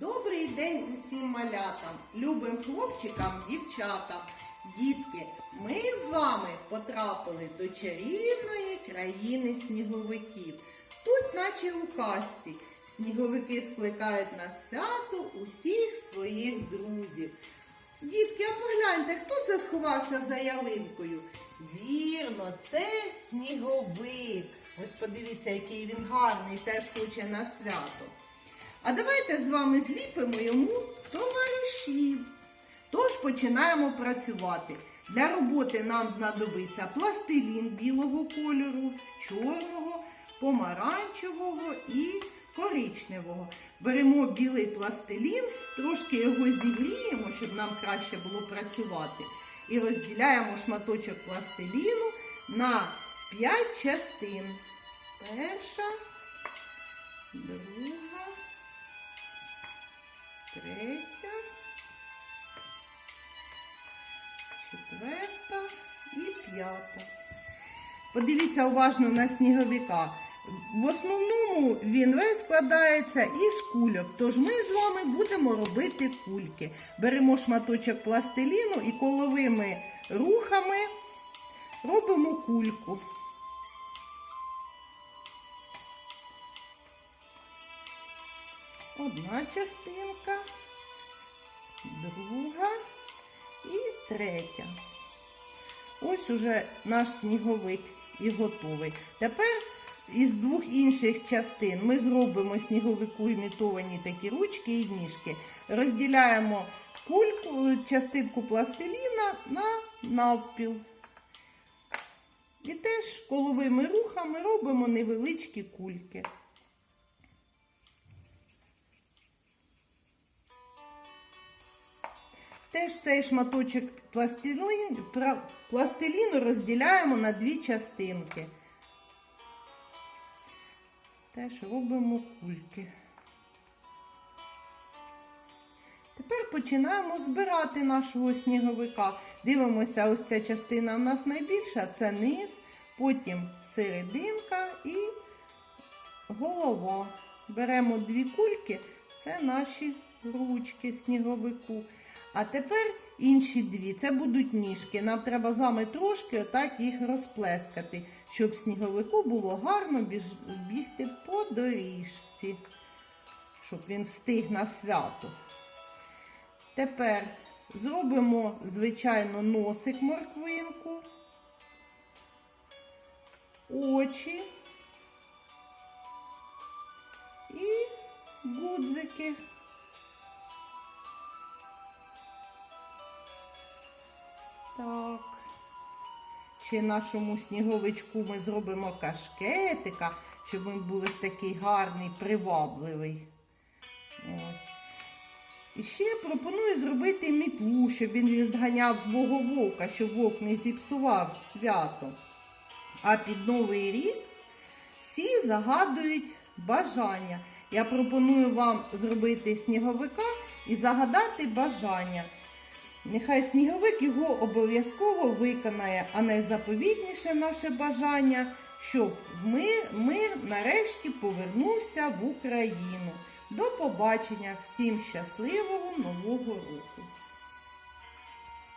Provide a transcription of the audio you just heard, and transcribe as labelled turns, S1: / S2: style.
S1: Добрий день усім малятам, любим хлопчикам, дівчатам. Дітки, ми з вами потрапили до чарівної країни сніговиків. Тут, наче у казці, сніговики скликають на свято усіх своїх друзів. Дітки, а погляньте, хто це сховався за ялинкою? Вірно, це сніговик. Ось подивіться, який він гарний, теж хоче на свято. А давайте з вами зліпимо йому товаришів. Тож починаємо працювати. Для роботи нам знадобиться пластилін білого кольору, чорного, помаранчевого і коричневого. Беремо білий пластилін, трошки його зігріємо, щоб нам краще було працювати. І розділяємо шматочок пластиліну на 5 частин. Перша, друга, третя, четверта і п'ята. Подивіться уважно на сніговика. В основному він весь складається із кульок, тож ми з вами будемо робити кульки. Беремо шматочок пластиліну і коловими рухами робимо кульку. Одна частинка, друга і третя. Ось уже наш сніговик і готовий. Тепер із двох інших частин ми зробимо сніговику імітовані такі ручки і ніжки. Розділяємо кульку, частинку пластиліна на навпіл. І теж коловими рухами робимо невеличкі кульки. Теж цей шматочок пластилін, пластиліну розділяємо на дві частинки. Теж робимо кульки. Тепер починаємо збирати нашого сніговика. Дивимося, ось ця частина у нас найбільша, це низ, потім серединка і голова. Беремо дві кульки, це наші ручки сніговику. А тепер інші дві. Це будуть ніжки. Нам треба з вами трошки отак їх розплескати, щоб сніговику було гарно бігти по доріжці, щоб він встиг на свято. Тепер зробимо, звичайно, носик морквинку, очі і гудзики. Так. Ще нашому сніговичку ми зробимо кашкетика, щоб він був ось такий гарний, привабливий. Ось. І ще пропоную зробити мітлу, щоб він відганяв злого вовка, щоб вовк не зіпсував свято. А під Новий рік всі загадують бажання. Я пропоную вам зробити сніговика і загадати бажання. Нехай сніговик його обов'язково виконає, а найзаповітніше наше бажання, щоб мир, мир нарешті повернувся в Україну. До побачення! Всім щасливого нового року!